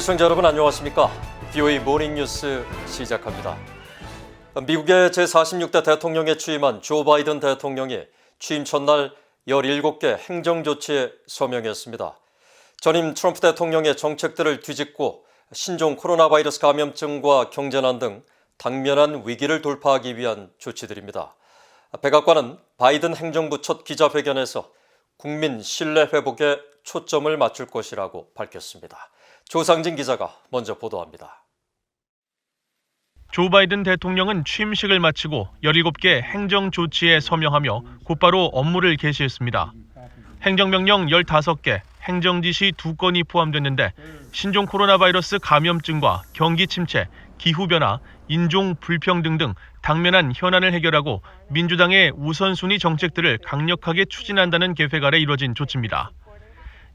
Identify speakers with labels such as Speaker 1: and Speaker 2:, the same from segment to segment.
Speaker 1: 시청자 여러분 안녕하십니까? BOE 모닝 뉴스 시작합니다. 미국의 제46대 대통령에 취임한 조 바이든 대통령이 취임 첫날 17개 행정 조치에 서명했습니다. 전임 트럼프 대통령의 정책들을 뒤집고 신종 코로나 바이러스 감염증과 경제난 등 당면한 위기를 돌파하기 위한 조치들입니다. 백악관은 바이든 행정부 첫 기자회견에서 국민 신뢰 회복에 초점을 맞출 것이라고 밝혔습니다. 조상진 기자가 먼저 보도합니다.
Speaker 2: 조 바이든 대통령은 취임식을 마치고 17개 행정 조치에 서명하며 곧바로 업무를 개시했습니다. 행정명령 15개, 행정지시 2건이 포함됐는데 신종 코로나 바이러스 감염증과 경기 침체, 기후변화, 인종 불평등 등 당면한 현안을 해결하고 민주당의 우선순위 정책들을 강력하게 추진한다는 계획 아래 이뤄진 조치입니다.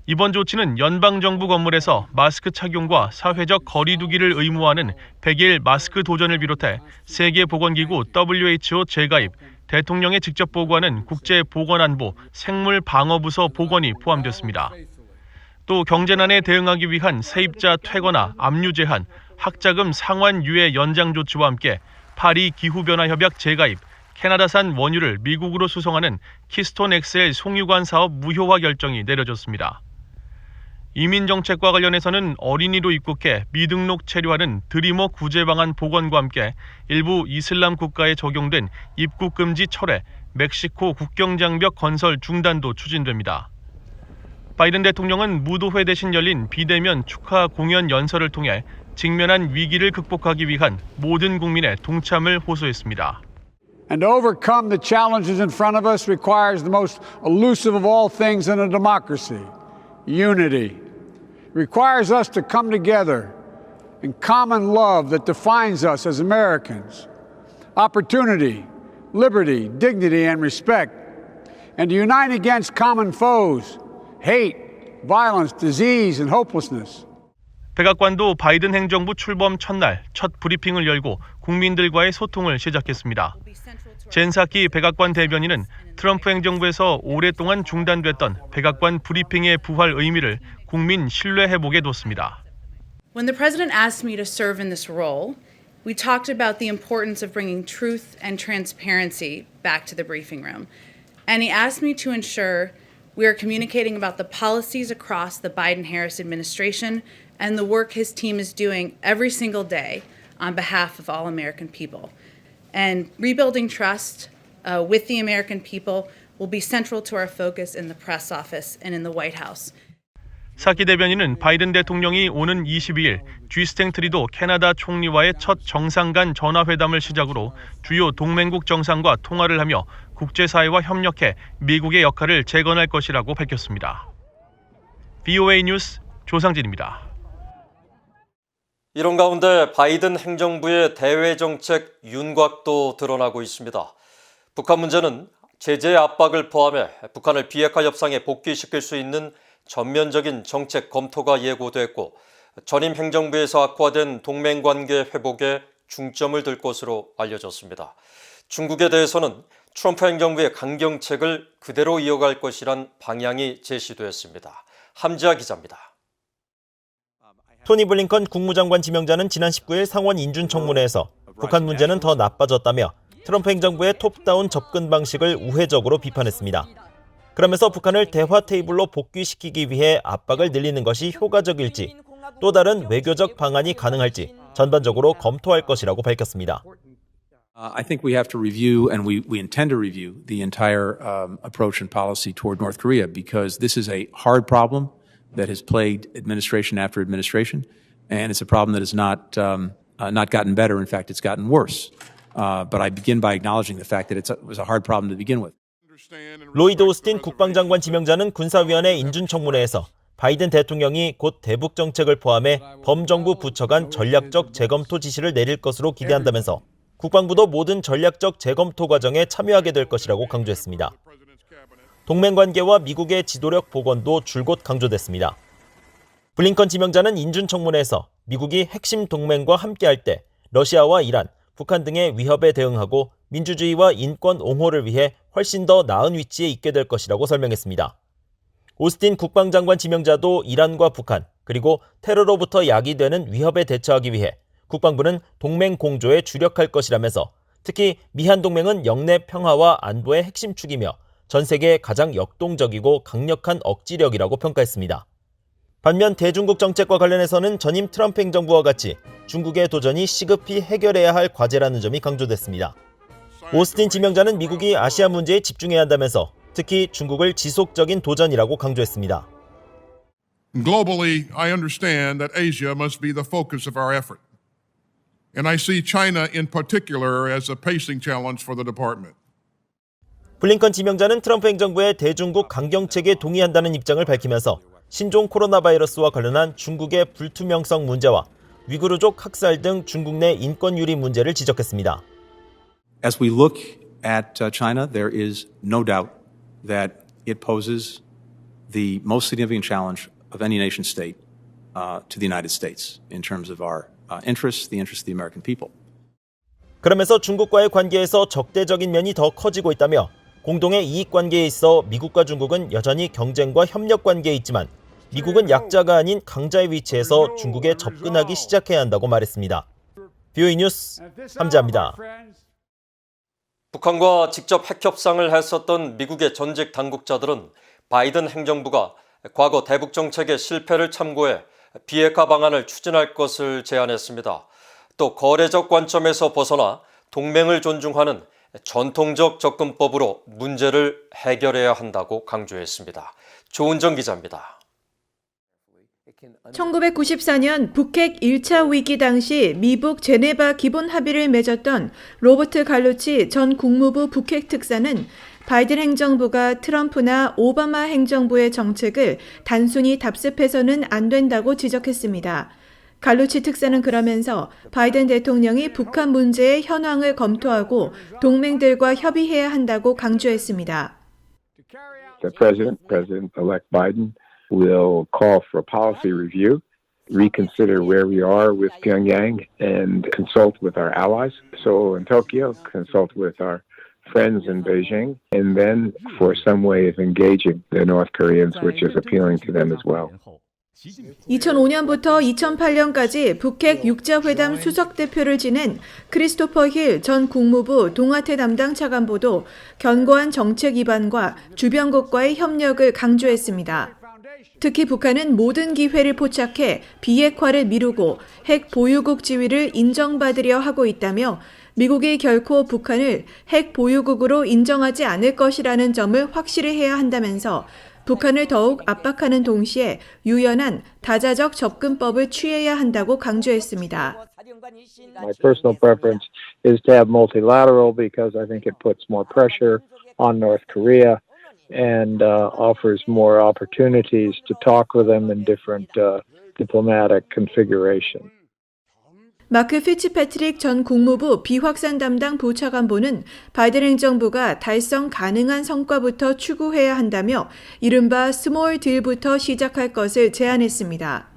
Speaker 2: 이번 조치는 연방정부 건물에서 마스크 착용과 사회적 거리두기를 의무화하는 100일 마스크 도전을 비롯해 세계보건기구 WHO 재가입, 대통령에 직접 보고하는 국제보건안보 생물방어부서 보건이 포함됐습니다. 또 경제난에 대응하기 위한 세입자 퇴거나 압류 제한, 학자금 상환 유예 연장 조치와 함께 파리 기후변화 협약 재가입, 캐나다산 원유를 미국으로 수송하는 키스톤 엑셀 송유관 사업 무효화 결정이 내려졌습니다. 이민 정책과 관련해서는 어린이로 입국해 미등록 체류하는 드리머 구제 방안 복원과 함께 일부 이슬람 국가에 적용된 입국 금지 철회, 멕시코 국경 장벽 건설 중단도 추진됩니다. 바이든 대통령은 무도회 대신 열린 비대면 축하 공연 연설을 통해 직면한 위기를 극복하기 위한 모든 국민의 동참을 호소했습니다.
Speaker 3: And to overcome the challenges in front of us requires the most elusive of all things in a democracy unity. Requires us to come together in common love that defines us as Americans opportunity, liberty, dignity, and respect. And to unite against common foes hate, violence, disease, and hopelessness.
Speaker 2: 백악관도 바이든 행정부 출범 첫날 첫 브리핑을 열고 국민들과의 소통을 시작했습니다. 젠사키 백악관 대변인은 트럼프 행정부에서 오랫동안 중단됐던 백악관 브리핑의 부활 의미를 국민 신뢰 회복에 뒀습니다.
Speaker 4: When the president asked me to serve in this role, we talked about the importance of bringing truth and transparency back to the briefing room. And he asked me to ensure we are communicating about the policies across the Biden Harris administration and the work his team is doing every single day on behalf of all American people. And rebuilding trust uh, with the American people will be central to our focus in the press office and in the White House.
Speaker 2: 사키 대변인은 바이든 대통령이 오는 22일 G 스탱 트리도 캐나다 총리와의 첫 정상 간 전화회담을 시작으로 주요 동맹국 정상과 통화를 하며 국제사회와 협력해 미국의 역할을 재건할 것이라고 밝혔습니다. BOA 뉴스 조상진입니다.
Speaker 1: 이런 가운데 바이든 행정부의 대외 정책 윤곽도 드러나고 있습니다. 북한 문제는 제재 압박을 포함해 북한을 비핵화 협상에 복귀시킬 수 있는 전면적인 정책 검토가 예고됐고 전임 행정부에서 악화된 동맹 관계 회복에 중점을 둘 것으로 알려졌습니다. 중국에 대해서는 트럼프 행정부의 강경책을 그대로 이어갈 것이란 방향이 제시됐습니다. 함지아 기자입니다.
Speaker 5: 토니 블링컨 국무장관 지명자는 지난 19일 상원 인준청문회에서 북한 문제는 더 나빠졌다며 트럼프 행정부의 톱다운 접근 방식을 우회적으로 비판했습니다. 그러면서 북한을 대화 테이블로 복귀시키기 위해 압박을 늘리는 것이 효과적일지 또 다른 외교적 방안이 가능할지 전반적으로 검토할 것이라고 밝혔습니다.
Speaker 6: Uh, I think we have to review, and we, we intend to review, the entire um, approach and policy toward North Korea because this is a hard problem that has plagued administration after administration, and it's a problem that has not, um, uh, not gotten better. In fact, it's gotten worse. Uh, but I begin by acknowledging the fact that it's a, it was a hard problem to begin with.
Speaker 5: 로이드 오스틴 국방장관 지명자는 군사위원회 인준청문회에서 바이든 대통령이 곧 대북 정책을 포함해 범정부 부처 간 전략적 재검토 지시를 내릴 것으로 기대한다면서 국방부도 모든 전략적 재검토 과정에 참여하게 될 것이라고 강조했습니다. 동맹 관계와 미국의 지도력 복원도 줄곧 강조됐습니다. 블링컨 지명자는 인준청문회에서 미국이 핵심 동맹과 함께할 때 러시아와 이란, 북한 등의 위협에 대응하고 민주주의와 인권 옹호를 위해 훨씬 더 나은 위치에 있게 될 것이라고 설명했습니다. 오스틴 국방장관 지명자도 이란과 북한 그리고 테러로부터 야기되는 위협에 대처하기 위해 국방부는 동맹 공조에 주력할 것이라면서 특히 미한 동맹은 영내 평화와 안보의 핵심 축이며 전 세계 가장 역동적이고 강력한 억지력이라고 평가했습니다. 반면 대중국 정책과 관련해서는 전임 트럼프 행정부와 같이 중국의 도전이 시급히 해결해야 할 과제라는 점이 강조됐습니다. 오스틴 지명자는 미국이 아시아 문제에 집중해야 한다면서 특히 중국을 지속적인 도전이라고 강조했습니다.
Speaker 7: Globally, I understand that Asia must be the focus of our effort. And I see China in particular as a pacing challenge for the department.
Speaker 5: 블링컨 지명자는 트럼프 행정부의 대중국 강경책에 동의한다는 입장을 밝히면서 신종 코로나 바이러스와 관련한 중국의 불투명성 문제와 위구르족 학살 등 중국 내 인권 유리 문제를 지적했습니다.
Speaker 6: As we look at uh, China, there is no doubt that it poses the most significant challenge of any nation state uh, to the United States in terms of our uh, interests, the interests of the American people.
Speaker 5: 그러면서 중국과의 관계에서 적대적인 면이 더 커지고 있다며 공동의 이익 관계에 있어 미국과 중국은 여전히 경쟁과 협력 관계에 있지만 미국은 약자가 아닌 강자의 위치에서 중국에 접근하기 시작해야 한다고 말했습니다. 뷰이 뉴스 함재합니다.
Speaker 1: 북한과 직접 핵 협상을 했었던 미국의 전직 당국자들은 바이든 행정부가 과거 대북 정책의 실패를 참고해 비핵화 방안을 추진할 것을 제안했습니다. 또 거래적 관점에서 벗어나 동맹을 존중하는 전통적 접근법으로 문제를 해결해야 한다고 강조했습니다. 조은정 기자입니다.
Speaker 8: 1994년 북핵 1차 위기 당시 미북 제네바 기본 합의를 맺었던 로버트 갈로치 전 국무부 북핵 특사는 바이든 행정부가 트럼프나 오바마 행정부의 정책을 단순히 답습해서는 안 된다고 지적했습니다. 갈로치 특사는 그러면서 바이든 대통령이 북한 문제의 현황을 검토하고 동맹들과 협의해야 한다고 강조했습니다.
Speaker 9: the president, President-elect Biden, will call for a policy review, reconsider where we are with Pyongyang, and consult with our allies. So in Tokyo, consult with our friends in Beijing, and then for some way of engaging the North Koreans, which is appealing to them as well.
Speaker 8: 2005년부터 2008년까지 북핵 육자회담 수석 대표를 지낸 크리스토퍼 힐 전 국무부 동아태 담당 차관보도 견고한 정책 입안과 주변국과의 협력을 강조했습니다. 특히 북한은 모든 기회를 포착해 비핵화를 미루고 핵 보유국 지위를 인정받으려 하고 있다며 미국이 결코 북한을 핵 보유국으로 인정하지 않을 것이라는 점을 확실히 해야 한다면서 북한을 더욱 압박하는 동시에 유연한 다자적 접근법을 취해야 한다고 강조했습니다.
Speaker 9: My personal preference is to have multilateral because I think it puts more pressure on North Korea and uh, offers more opportunities to talk with them in different uh, diplomatic configurations.
Speaker 8: 마크 피츠패트릭 전 국무부 비확산 담당 부차관보는 바이든 행정부가 달성 가능한 성과부터 추구해야 한다며 이른바 스몰 딜부터 시작할 것을 제안했습니다.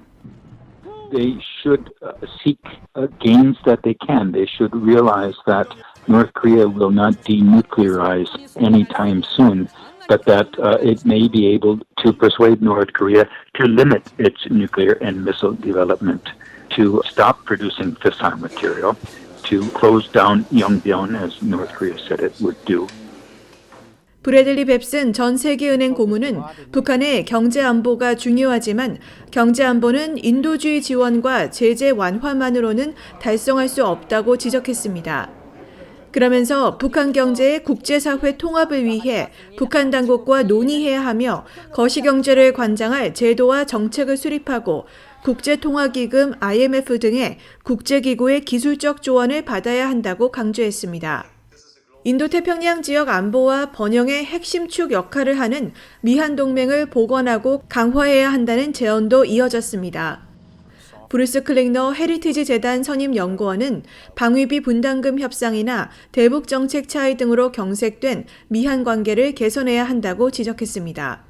Speaker 10: they should uh, seek uh, gains that they can. They should realize that North Korea will not denuclearize anytime soon, but that uh, it may be able to persuade North Korea to limit its nuclear and missile development, To stop producing fissile material, to close down Yongbyon as North Korea said it would do.
Speaker 8: 브래들리 뱁슨 전 세계은행 고문은 북한의 경제 안보가 중요하지만 경제 안보는 인도주의 지원과 제재 완화만으로는 달성할 수 없다고 지적했습니다. 그러면서 북한 경제의 국제사회 통합을 위해 북한 당국과 논의해야 하며 거시경제를 관장할 제도와 정책을 수립하고 국제통화기금 IMF 등의 국제기구의 기술적 조언을 받아야 한다고 강조했습니다. 인도태평양 지역 안보와 번영의 핵심 축 역할을 하는 미한 동맹을 복원하고 강화해야 한다는 제언도 이어졌습니다. 브루스 클링너 헤리티지 재단 선임 연구원은 방위비 분담금 협상이나 대북 정책 차이 등으로 경색된 미한 관계를 개선해야 한다고 지적했습니다.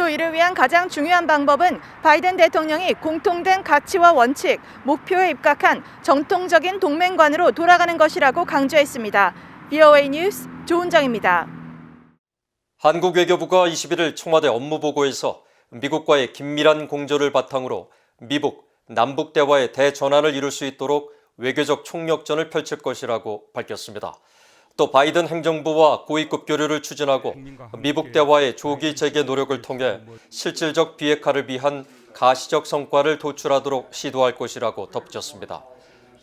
Speaker 8: 또 이를 위한 가장 중요한 방법은 바이든 대통령이 공통된 가치와 원칙, 목표에 입각한 정통적인 동맹관으로 돌아가는 것이라고 강조했습니다. BOA 뉴스 조은정입니다.
Speaker 1: 한국 외교부가 21일 청와대 업무보고에서 미국과의 긴밀한 공조를 바탕으로 미북, 남북 대화의 대전환을 이룰 수 있도록 외교적 총력전을 펼칠 것이라고 밝혔습니다. 또 바이든 행정부와 고위급 교류를 추진하고 미북 대화의 조기 재개 노력을 통해 실질적 비핵화를 위한 가시적 성과를 도출하도록 시도할 것이라고 덧붙였습니다.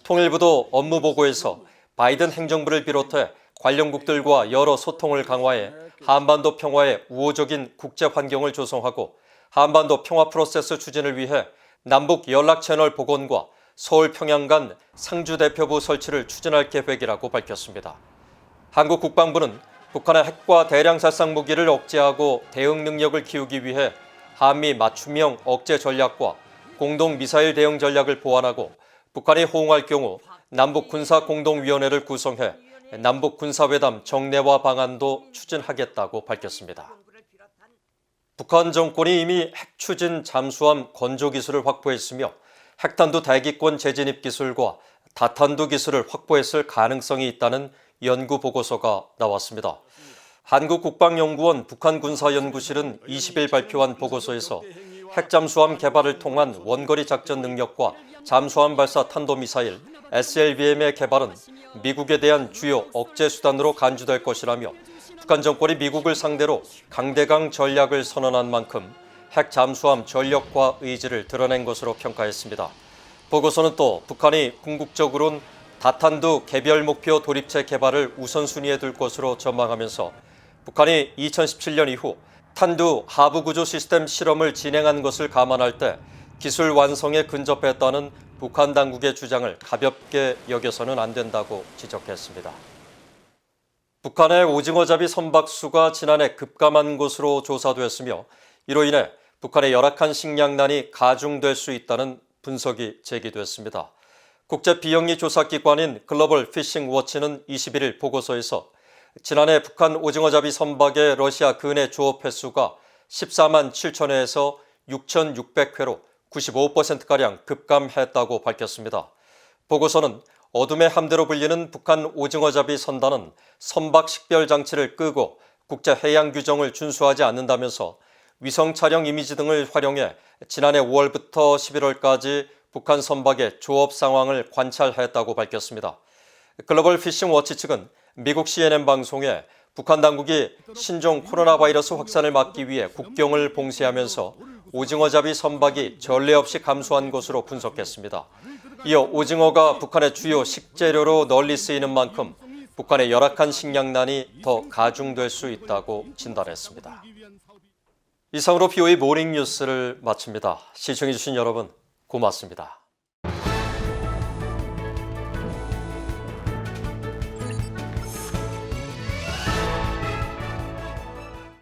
Speaker 1: 통일부도 업무 보고에서 바이든 행정부를 비롯해 관련국들과 여러 소통을 강화해 한반도 평화의 우호적인 국제 환경을 조성하고 한반도 평화 프로세스 추진을 위해 남북 연락 채널 복원과 서울 평양 간 상주 대표부 설치를 추진할 계획이라고 밝혔습니다. 한국 국방부는 북한의 핵과 대량 살상 무기를 억제하고 대응 능력을 키우기 위해 한미 맞춤형 억제 전략과 공동 미사일 대응 전략을 보완하고 북한이 호응할 경우 남북 군사 공동위원회를 구성해 남북 군사회담 정례화 방안도 추진하겠다고 밝혔습니다. 북한 정권이 이미 핵 추진 잠수함 건조 기술을 확보했으며 핵탄두 대기권 재진입 기술과 다탄두 기술을 확보했을 가능성이 있다는 연구 보고서가 나왔습니다. 한국국방연구원 북한군사연구실은 20일 발표한 보고서에서 핵잠수함 개발을 통한 원거리 작전 능력과 잠수함 발사 탄도미사일 SLBM의 개발은 미국에 대한 주요 억제 수단으로 간주될 것이라며 북한 정권이 미국을 상대로 강대강 전략을 선언한 만큼 핵 잠수함 전력과 의지를 드러낸 것으로 평가했습니다. 보고서는 또 북한이 궁극적으로는 다탄두 개별 목표 도립체 개발을 우선순위에 둘 것으로 전망하면서 북한이 2017년 이후 탄두 하부 구조 시스템 실험을 진행한 것을 감안할 때 기술 완성에 근접했다는 북한 당국의 주장을 가볍게 여겨서는 안 된다고 지적했습니다. 북한의 오징어잡이 선박 수가 지난해 급감한 것으로 조사됐으며 이로 인해 북한의 열악한 식량난이 가중될 수 있다는 분석이 제기됐습니다. 국제 비영리 조사기관인 글로벌 피싱 워치는 21일 보고서에서 지난해 북한 오징어잡이 선박의 러시아 근해 조업 횟수가 14만 7천 회에서 6,600회로 95%가량 급감했다고 밝혔습니다. 보고서는 어둠의 함대로 불리는 북한 오징어잡이 선단은 선박 식별 장치를 끄고 국제 해양 규정을 준수하지 않는다면서 위성 촬영 이미지 등을 활용해 지난해 5월부터 11월까지 북한 선박의 조업 상황을 관찰했다고 밝혔습니다. 글로벌 피싱 워치 측은 미국 CNN 방송에 북한 당국이 신종 코로나 바이러스 확산을 막기 위해 국경을 봉쇄하면서 오징어잡이 선박이 전례 없이 감소한 것으로 분석했습니다. 이어 오징어가 북한의 주요 식재료로 널리 쓰이는 만큼 북한의 열악한 식량난이 더 가중될 수 있다고 진단했습니다. 이상으로 BOE 모닝 뉴스를 마칩니다. 시청해주신 여러분 고맙습니다.